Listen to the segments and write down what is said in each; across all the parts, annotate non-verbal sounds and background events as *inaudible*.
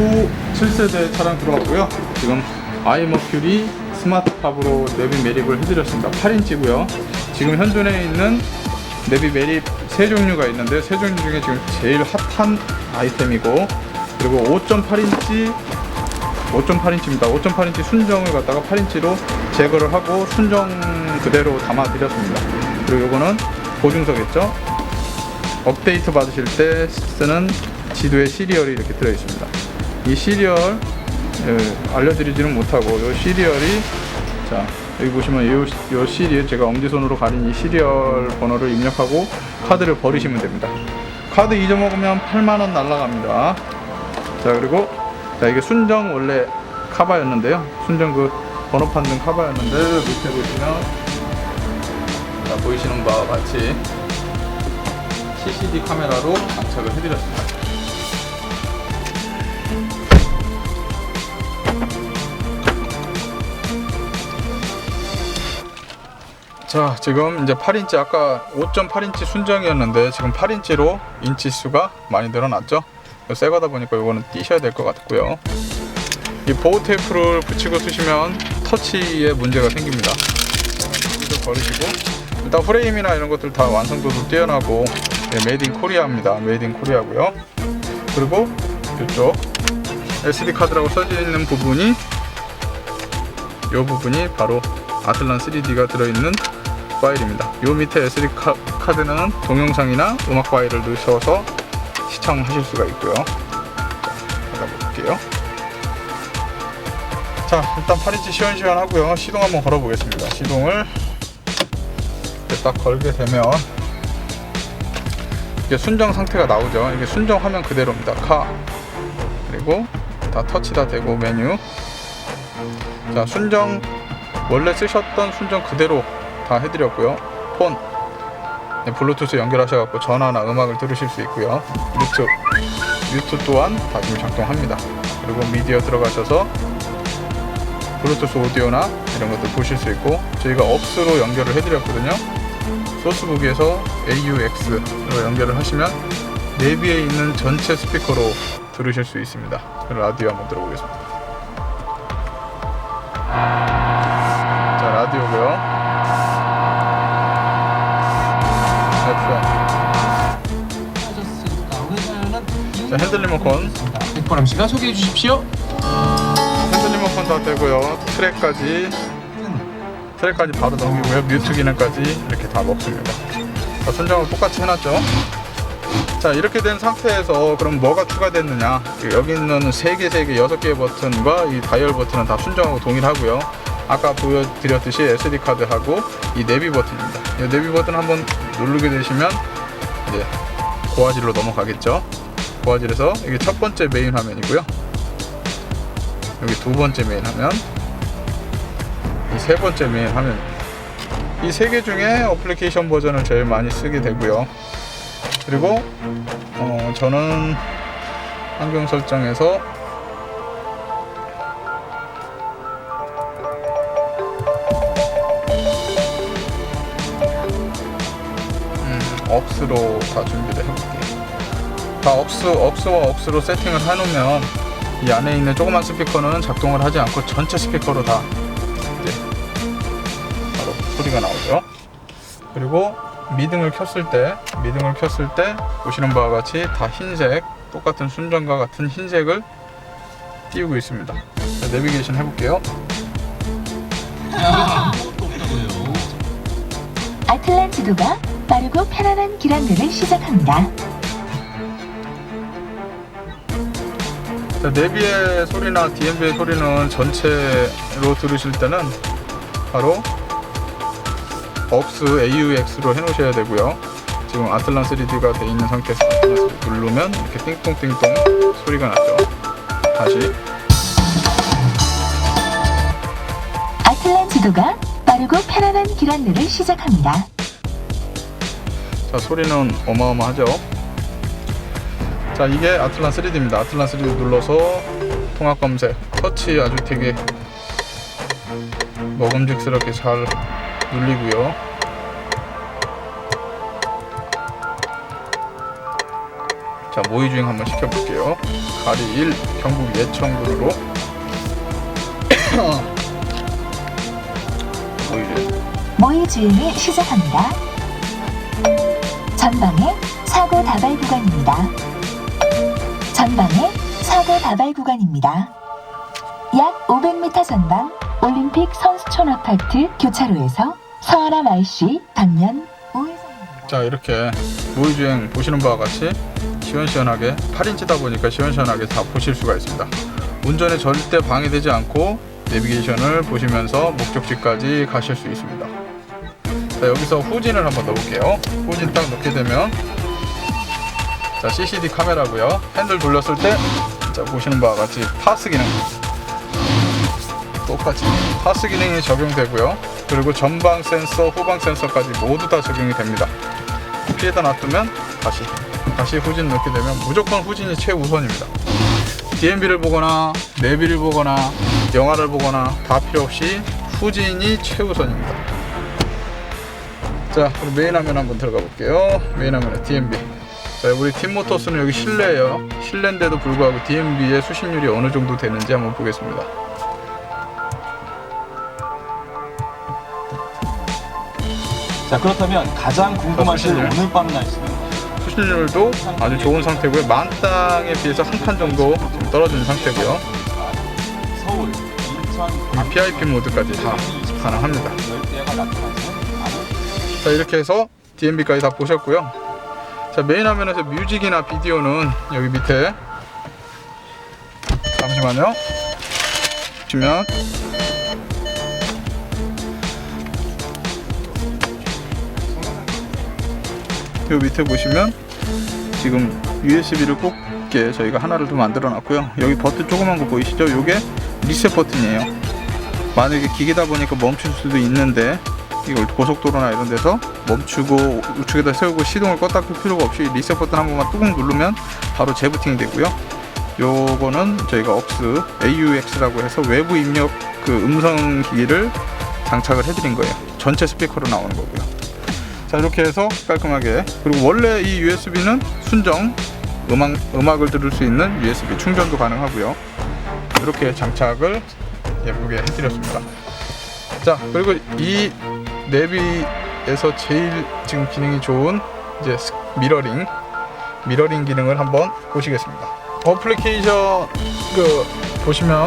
후 7세대 차량 들어왔고요. 지금 아이머큐리 스마트팝으로 내비 매립을 해드렸습니다. 8인치고요. 지금 현존에 있는 내비 매립 세 종류가 있는데 세 종류 중에 지금 제일 핫한 아이템이고 그리고 5.8인치 5.8인치입니다. 5.8인치 순정을 갖다가 8인치로 제거를 하고 순정 그대로 담아드렸습니다. 그리고 이거는 보증서겠죠? 업데이트 받으실 때 쓰는 지도의 시리얼이 이렇게 들어 있습니다. 이 시리얼 예, 알려드리지는 못하고 이 시리얼이 자 여기 보시면 이, 이 시리얼 제가 엄지손으로 가린 이 시리얼 번호를 입력하고 카드를 버리시면 됩니다. 카드 잊어먹으면 8만 원 날라갑니다. 자 그리고 자 이게 순정 원래 카바였는데요. 순정 그 번호판 등 카바였는데 밑에 보시면 자 보이시는 바와 같이 CCD 카메라로 장착을 해드렸습니다. 자 지금 이제 8인치 아까 5.8인치 순정이었는데 지금 8인치로 인치 수가 많이 늘어났죠? 이거 새 거다 보니까 이거는 띄셔야 될 것 같고요. 이 보호 테이프를 붙이고 쓰시면 터치에 문제가 생깁니다. 이걸 버리시고 일단 프레임이나 이런 것들 다 완성도도 뛰어나고 네, 메이드 인 코리아입니다. 메이드 인 코리아고요. 그리고 이쪽 SD 카드라고 써져 있는 부분이 이 부분이 바로 아틀란 3D가 들어있는 파일입니다. 요 밑에 SD 카, 카드는 동영상이나 음악 파일을 넣으셔서 시청하실 수가 있고요. 자, 닫아볼게요. 자, 일단 8인치 시원시원하고요. 시동 한번 걸어보겠습니다. 시동을 딱 걸게 되면 이게 순정 상태가 나오죠. 이게 순정 화면 그대로입니다. 카 그리고 다 터치 다 되고 메뉴 자 순정 원래 쓰셨던 순정 그대로 다 해드렸고요. 폰. 네, 블루투스 연결하셔갖고 전화나 음악을 들으실 수 있고요. 뮤트 뮤트 또한 다 지금 작동합니다. 그리고 미디어 들어가셔서 블루투스 오디오나 이런 것들 보실 수 있고 저희가 업스로 연결을 해드렸거든요. 소스북에서 AUX로 연결을 하시면 내비에 있는 전체 스피커로 들으실 수 있습니다. 라디오 한번 들어보겠습니다 자 핸들 리모컨. 백보람 씨가 소개해 주십시오. 핸들 리모컨 다 되고요. 트랙까지. 트랙까지 바로 넘기고요. 뮤트 기능까지 이렇게 다 먹습니다. 자 순정을 똑같이 해놨죠? 자 이렇게 된 상태에서 그럼 뭐가 추가됐느냐? 여기 있는 3개 3개 6개의 버튼과 이 다이얼 버튼은 다 순정하고 동일하고요. 아까 보여드렸듯이 SD카드하고 이 내비 버튼입니다. 이 내비 버튼 한번 누르게 되시면 이제 고화질로 넘어가겠죠 고화질에서 이게 첫 번째 메인 화면이고요. 여기 두 번째 메인 화면. 이 세 번째 메인 화면. 이 세 개 중에 어플리케이션 버전을 제일 많이 쓰게 되고요. 그리고 어, 저는 환경 설정에서 음, 억스로 다 준비를. 다 억스, 억스와 억스로 세팅을 해놓으면 이 안에 있는 조그만 스피커는 작동을 하지 않고 전체 스피커로 다 이제 바로 소리가 나오죠. 그리고 미등을 켰을 때 미등을 켰을 때 보시는 바와 같이 다 흰색 똑같은 순정과 같은 흰색을 띄우고 있습니다 자, 내비게이션 해볼게요 아틀란 지도가 빠르고 편안한 길 안내를 시작합니다. 내비의 소리나 DMB의 소리는 전체로 들으실 때는 바로 억스 AUX로 해놓으셔야 되고요. 지금 아틀란 3D가 돼 있는 상태에서 아틀란 3D 누르면 이렇게 띵똥띵똥 소리가 나죠. 다시. 아틀란 지도가 빠르고 편안한 길 안내를 시작합니다. 자 소리는 어마어마하죠 자 이게 아틀란 3D입니다 아틀란 3D 눌러서 통합 검색 터치 아주 되게 먹음직스럽게 잘 눌리고요 자자 모의 주행 한번 시켜볼게요. 가리 1 경북 예천군으로 *coughs* 모의 주행. 모의 주행을 시작합니다. 전방에 사고 다발 구간입니다. 전방에 사고 다발 구간입니다. 약 500m 전방 올림픽 선수촌 아파트 교차로에서 서하나 말씨 방면 우회전입니다. 자 이렇게 모의 주행 보시는 바와 같이 시원시원하게 8인치다 보니까 시원시원하게 다 보실 수가 있습니다. 운전에 절대 방해되지 않고 내비게이션을 보시면서 목적지까지 가실 수 있습니다. 자 여기서 후진을 한번 넣어볼게요. 후진 딱 넣게 되면 자 CCD 카메라고요. 핸들 돌렸을 때 자 보시는 바와 같이 파스 기능 똑같이 파스 기능이 적용되고요. 그리고 전방 센서, 후방 센서까지 모두 다 적용이 됩니다. 피해다 놔두면 다시 다시 후진 넣게 되면 무조건 후진이 최우선입니다. DMB를 보거나 내비를 보거나 영화를 보거나 다 필요 없이 후진이 최우선입니다. 자, 그럼 메인 화면 한번 들어가 볼게요. 메인 화면에 DMB. 자, 우리 팀모터스는 여기 실내예요. 실내인데도 불구하고 DMB의 수신율이 어느 정도 되는지 한번 보겠습니다. 자 그렇다면 가장 궁금하신 자, 오늘 밤 날씨는 수신율도 아주 좋은 상태고요. 만 땅에 비해서 한 칸 정도 좀 떨어진 상태고요. 서울, 인천, 이 PIP 모드까지 다 가능합니다. 열대가 나타나서 자 이렇게 해서 DMB까지 다 보셨고요. 자 메인 화면에서 뮤직이나 비디오는 여기 밑에 잠시만요. 보시면 요 밑에 보시면 지금 USB를 꽂게 저희가 하나를 더 만들어 놨고요. 여기 버튼 조그만 거 보이시죠? 요게 리셋 버튼이에요. 만약에 기계다 보니까 멈출 수도 있는데 이걸 고속도로나 이런 데서 멈추고 우측에다 세우고 시동을 껐다 켤 필요가 없이 리셋 버튼 한 번만 뚜껑 누르면 바로 재부팅이 되고요. 요거는 저희가 억스 AUX라고 해서 외부 입력 그 음성 기기를 장착을 해드린 거예요. 전체 스피커로 나오는 거고요. 자 이렇게 해서 깔끔하게 그리고 원래 이 USB는 순정 음악 음악을 들을 수 있는 USB 충전도 가능하고요. 이렇게 장착을 예쁘게 해드렸습니다. 자 그리고 이 내비에서 제일 지금 기능이 좋은 이제 스- 미러링 미러링 기능을 한번 보시겠습니다. 어플리케이션 그 보시면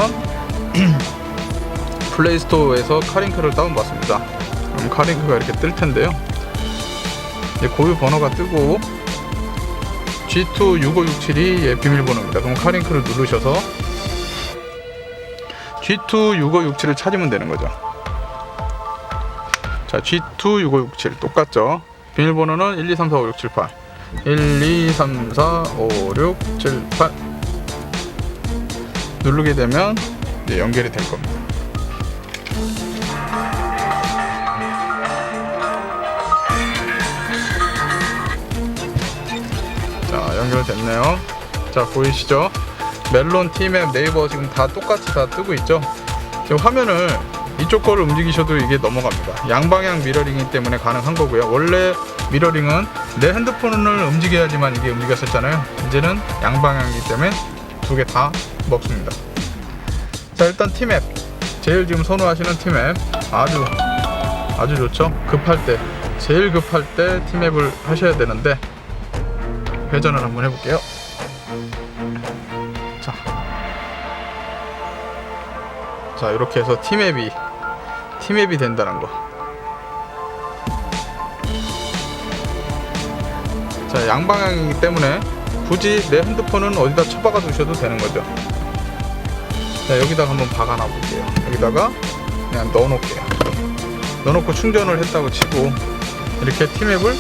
*clears throat* 플레이스토어에서 카링크를 다운받습니다. 그럼 카링크가 이렇게 뜰 텐데요. 고유 번호가 뜨고 G26567이 예, 비밀번호입니다. 그럼 카링크를 누르셔서 G26567을 찾으면 되는 거죠. 자, G26567 똑같죠? 비밀번호는 1, 2, 3, 4, 5, 6, 7, 8 1, 2, 3, 4, 5, 6, 7, 8 누르게 되면 이제 연결이 될 겁니다. 자, 연결됐네요. 자, 보이시죠? 멜론, 티맵, 네이버 지금 다 똑같이 다 뜨고 있죠? 지금 화면을 이쪽 거를 움직이셔도 이게 넘어갑니다. 양방향 미러링이기 때문에 가능한 거고요. 원래 미러링은 내 핸드폰을 움직여야지만 이게 움직였었잖아요. 이제는 양방향이기 때문에 두 개 다 먹습니다. 자, 일단 티맵. 제일 지금 선호하시는 티맵. 아주 아주 좋죠. 급할 때 제일 급할 때 티맵을 하셔야 되는데 회전을 한번 해볼게요. 자, 자 이렇게 해서 티맵이 티맵이 된다는 거. 자 양방향이기 때문에 굳이 내 핸드폰은 어디다 처박아 두셔도 되는 거죠. 자 여기다가 한번 박아 놔 볼게요. 여기다가 그냥 넣어 놓을게요. 넣어 놓고 충전을 했다고 치고 이렇게 티맵을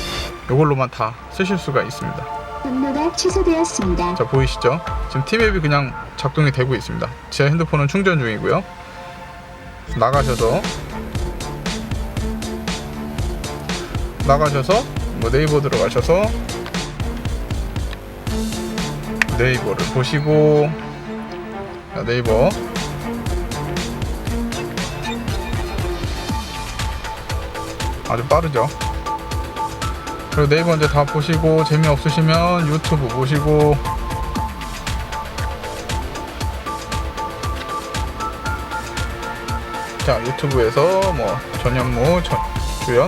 이걸로만 다 쓰실 수가 있습니다. 분노가 취소되었습니다. 자 보이시죠? 지금 티맵이 그냥 작동이 되고 있습니다. 제 핸드폰은 충전 중이고요. 나가셔서 나가셔서 뭐 네이버 들어가셔서 네이버를 보시고 자, 네이버. 아주 빠르죠? 그리고 네이버 이제 다 보시고 재미없으시면 유튜브 보시고. 자 유튜브에서 뭐 전현무 전, 주연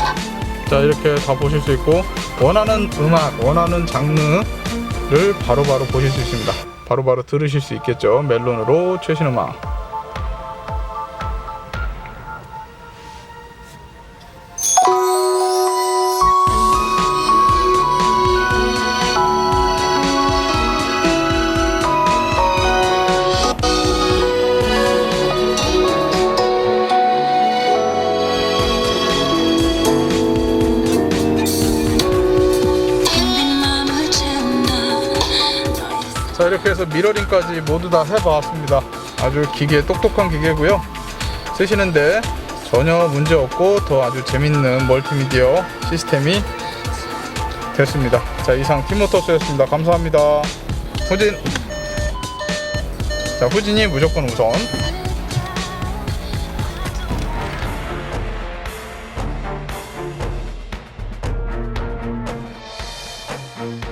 자 이렇게 다 보실 수 있고 원하는 음악 원하는 장르를 바로바로 보실 수 있습니다. 바로 바로 들으실 수 있겠죠. 멜론으로 최신 음악 이렇게 해서 미러링까지 모두 다 해봤습니다. 아주 기계 똑똑한 기계고요. 쓰시는데 전혀 문제 없고 더 아주 재밌는 멀티미디어 시스템이 됐습니다. 자 이상 팀모터스였습니다. 감사합니다. 후진. 자 후진이 무조건 우선